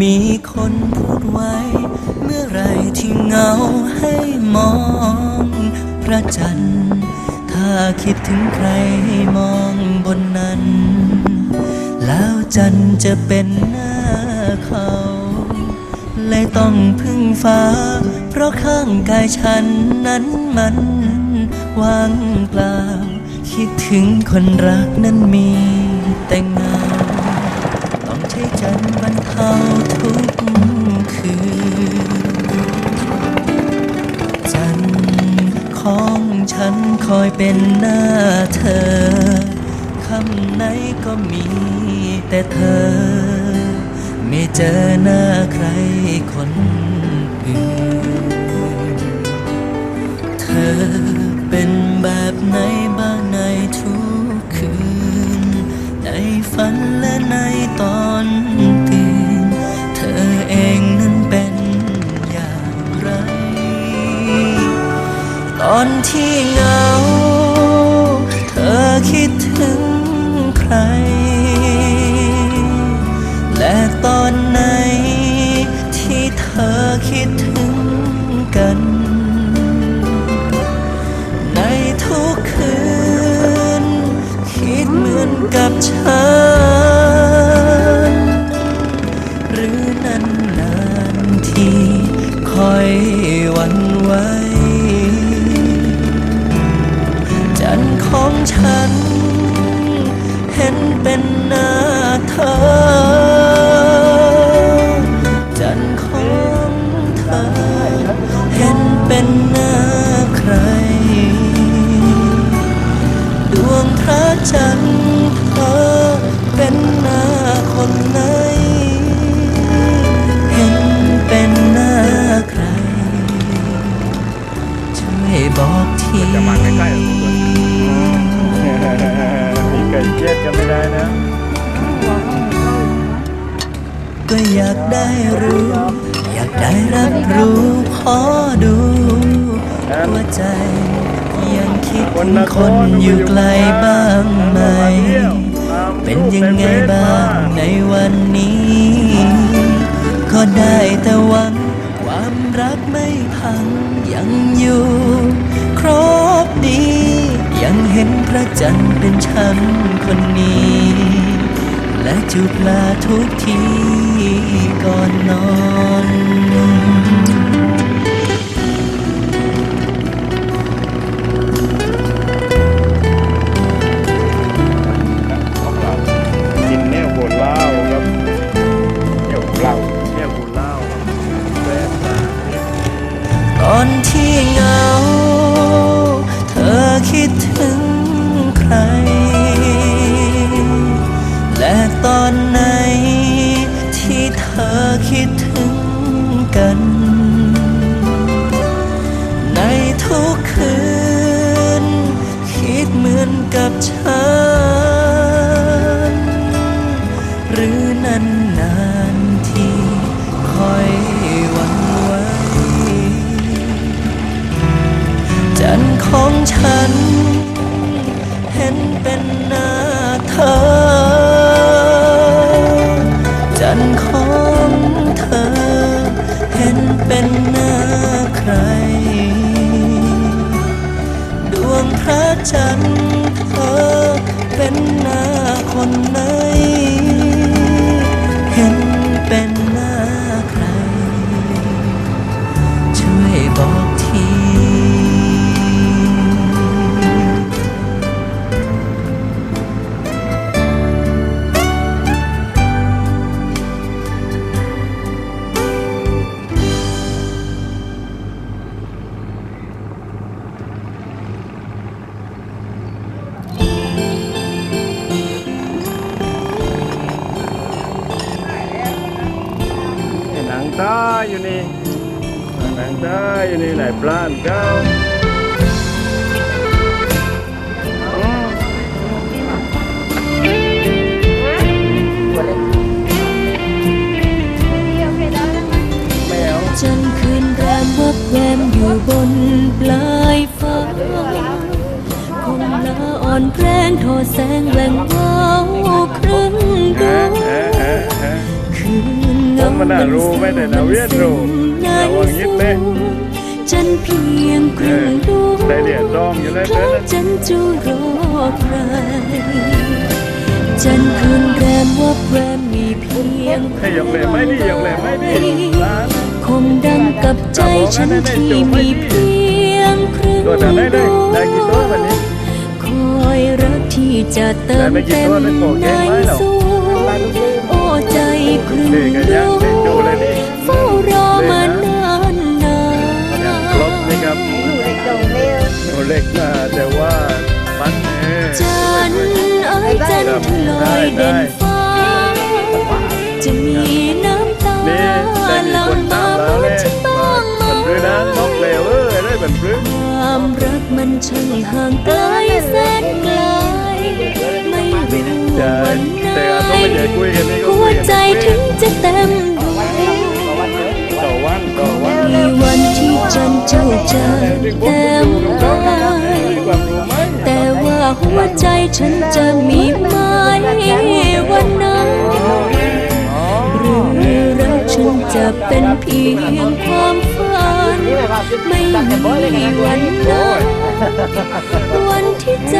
มีคนพูดไว้ เมื่อไรที่เงาให้มองพระจันทร์ถ้าคิดถึงใครให้มองบนนั้น แล้วจันทร์จะเป็นหน้าเขาเลยต้องพึ่งฟ้า เพราะข้างกายฉันนั้นมันว่างเปล่า คิดถึงคนรักนั้นมีแต่ง อยเป็นหน้าเธอ คำไหนก็มีแต่เธอ ไม่เจอหน้าใครคนอื่น เธอเป็นแบบไหนบ้างในทุกคืน ในฝันและในตอนตื่น เธอเองนั้นเป็นอย่างไร ตอนที่เหงา คิดถึงใคร ขอดูหัวใจ ยังคิดถึงคนอยู่ไกลบ้างไหม เป็นยังไงบ้างในวันนี้ ก็ได้แต่หวังความรักไม่พังยังอยู่ ครบดี ยังเห็นพระจันทร์เป็นฉันคนนี้ และจูบลาทุกทีก่อนนอน ถึงกัน ในทุกคืน คิดเหมือนกับฉัน หรือนานนานที่คอยหวันไหวจันทร์ของฉัน เห็นเป็นหน้าเธอ เธอเป็นหน้าคนไหน งตาอยู่นี่หนังตาอยู่นี่ไหนปลานเก้าอืมไม่เอาจันทร์คืนแรมวับแวมอยู่บนปลายฟ้าคงลาอ่อนแรงโทอแสงแหลงเว้าครึ่งดวง เอ๊ะเอ๊ะเอ๊ะคืนเงามันน่ารู้ไหมแต่นาเวียนรู้ระวังยิดเลยจันเพียงคเอรึ่องดวงได้เหรียญทองอยู่เลยคเพื่ล้าอยนจันจูรอใครจันคืนแรมวับแวมมีเพียงให้ยกเลยไม่ดียกเลยไม่ดีร้านคงดังกับใจฉันที่มีเพียงครึ่งตัวทำได้เลยได้กี่ตัววันนี้คอยรักที่จะเติมได้ไม่กี่เต็มตัวเลยโกรธในแกไหมเหรอสว มันช่างห่างไกลแสนไกลไม่รู้วันไหนไม่ใหญ่คุยกันนี่ก็หัวใจถึงจะเต็มดวงต่อวันต่อวันมีวันที่จันเจ้าจะเต็มกายแต่ว่าหัวใจฉันจะมีไหมวันนั้นหรือรักฉันจะเป็นเพียงความฝัน ไม่มีวันนั้น วันที่ใจ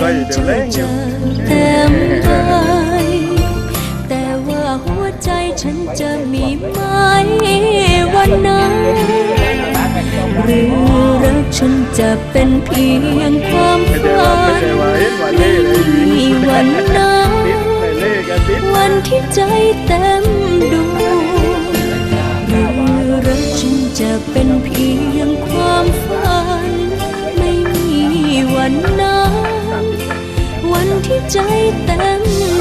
ใครเดี๋ยวเล่งอยู่เต็มไปแต่ว่าหัวใจฉันจะมีไหมวันนั้นหรือรักฉันจะเป็นเพียงความฝัว่าไม่มีวันนั้นวันที่ใจเต็มดวงหรือรักฉันจะเป็นเพียงความฝันไม่มีวันนั้น ใจเต็ม